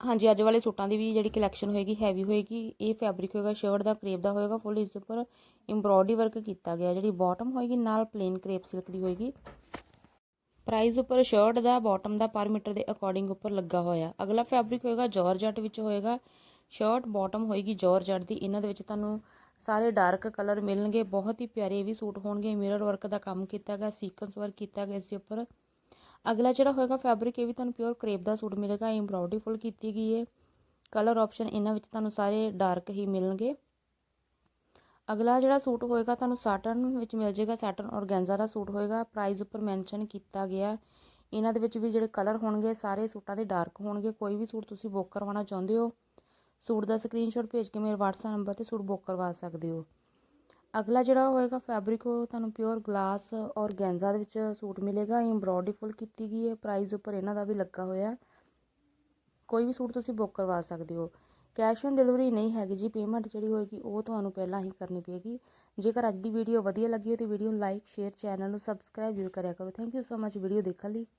ਹਾਂਜੀ, ਅੱਜ ਵਾਲੇ ਸੂਟਾਂ ਦੀ ਵੀ ਜਿਹੜੀ ਕਲੈਕਸ਼ਨ ਹੋਏਗੀ ਹੈਵੀ ਹੋਏਗੀ, ਇਹ ਫੈਬਰਿਕ ਹੋਏਗਾ ਸ਼ਰਟ ਦਾ ਕਰੇਪ ਦਾ ਹੋਏਗਾ ਫੁੱਲ ਇਸ ਦੇ ਉੱਪਰ ਐਮਬ੍ਰੋਇਡਰੀ ਵਰਕ ਕੀਤਾ ਗਿਆ। ਜਿਹੜੀ ਬਾਟਮ ਹੋਏਗੀ, ਨਾਲ ਪਲੇਨ ਕਰੇਪ ਸਿਲਕ ਦੀ ਹੋਏਗੀ। ਪ੍ਰਾਈਸ ਉੱਪਰ ਸ਼ਰਟ ਦਾ ਬਾਟਮ ਦਾ ਪਰ ਮੀਟਰ ਦੇ ਅਕੋਰਡਿੰਗ ਉੱਪਰ ਲੱਗਾ ਹੋਇਆ। ਅਗਲਾ ਫੈਬਰਿਕ ਹੋਏਗਾ ਜਾਰਜਟ ਵਿੱਚ ਹੋਏਗਾ। ਸ਼ਰਟ ਬਾਟਮ ਹੋਏਗੀ ਜਾਰਜਟ ਦੀ। ਇਹਨਾਂ ਦੇ ਵਿੱਚ ਤੁਹਾਨੂੰ ਸਾਰੇ ਡਾਰਕ ਕਲਰ ਮਿਲਣਗੇ। ਬਹੁਤ ਹੀ ਪਿਆਰੇ ਵੀ ਸੂਟ ਹੋਣਗੇ। ਮਿਰਰ ਵਰਕ ਦਾ ਕੰਮ ਕੀਤਾ ਗਿਆ ਸੀਕੁਐਂਸ ਵਰਕ ਕੀਤਾ ਗਿਆ ਇਸ ਦੇ ਉੱਪਰ। ਅਗਲਾ ਜਿਹੜਾ ਹੋਏਗਾ ਫੈਬਰਿਕ ਇਹ ਵੀ ਤੁਹਾਨੂੰ ਪਿਓਰ ਕਰੇਪ ਦਾ ਸੂਟ ਮਿਲੇਗਾ ਐਮਬ੍ਰੋਇਡਰੀ ਫੁੱਲ ਕੀਤੀ ਗਈ ਹੈ ਕਲਰ ਆਪਸ਼ਨ ਇਹਨਾਂ ਵਿੱਚ ਤੁਹਾਨੂੰ ਸਾਰੇ ਡਾਰਕ ਹੀ ਮਿਲਣਗੇ। ਅਗਲਾ ਜਿਹੜਾ ਸੂਟ ਹੋਏਗਾ ਤੁਹਾਨੂੰ ਸਾਟਨ ਵਿੱਚ ਮਿਲ ਜਾਏਗਾ ਸਾਟਨ ਔਰਗੈਂਜ਼ਾ ਦਾ ਸੂਟ ਹੋਏਗਾ। ਪ੍ਰਾਈਸ ਉੱਪਰ ਮੈਂਸ਼ਨ ਕੀਤਾ ਗਿਆ। ਇਹਨਾਂ ਦੇ ਵਿੱਚ ਵੀ ਜਿਹੜੇ ਕਲਰ ਹੋਣਗੇ, ਸਾਰੇ ਸੂਟਾਂ ਦੇ ਡਾਰਕ ਹੋਣਗੇ। ਕੋਈ ਵੀ ਸੂਟ ਤੁਸੀਂ ਬੁੱਕ ਕਰਵਾਉਣਾ ਚਾਹੁੰਦੇ ਹੋ, ਸੂਟ ਦਾ ਸਕਰੀਨਸ਼ਾਟ ਭੇਜ ਕੇ ਮੇਰੇ WhatsApp ਨੰਬਰ ਤੇ ਸੂਟ ਬੁੱਕ ਕਰਵਾ ਸਕਦੇ ਹੋ। ਅਗਲਾ ਜਿਹੜਾ ਹੋਏਗਾ ਫੈਬਰਿਕ ਉਹ ਤੁਹਾਨੂੰ ਪਿਓਰ ਗਲਾਸ ਔਰ ਗੈਂਜ਼ਾ ਦੇ ਵਿੱਚ ਸੂਟ ਮਿਲੇਗਾ। ਐਮਬ੍ਰੋਇਡਰੀ ਫੁੱਲ ਕੀਤੀ ਗਈ ਹੈ। ਪ੍ਰਾਈਸ ਉੱਪਰ ਇਹਨਾਂ ਦਾ ਵੀ ਲੱਗਾ ਹੋਇਆ ਕੋਈ ਵੀ ਸੂਟ ਤੁਸੀਂ ਬੁੱਕ ਕਰਵਾ ਸਕਦੇ ਹੋ। ਕੈਸ਼ ਔਨ ਡਿਲੀਵਰੀ ਨਹੀਂ ਹੈਗੀ ਜੀ। ਪੇਮੈਂਟ ਜਿਹੜੀ ਹੋਏਗੀ, ਉਹ ਤੁਹਾਨੂੰ ਪਹਿਲਾਂ ਹੀ ਕਰਨੀ ਪਏਗੀ। ਜੇਕਰ ਅੱਜ ਦੀ ਵੀਡੀਓ ਵਧੀਆ ਲੱਗੀ ਹੋ ਤਾਂ ਵੀਡੀਓ ਨੂੰ ਲਾਈਕ ਸ਼ੇਅਰ ਚੈਨਲ ਨੂੰ ਸਬਸਕ੍ਰਾਈਬ ਜ਼ਰੂਰ ਕਰਿਆ ਕਰੋ। Thank you so much video ਦੇਖਣ ਲਈ।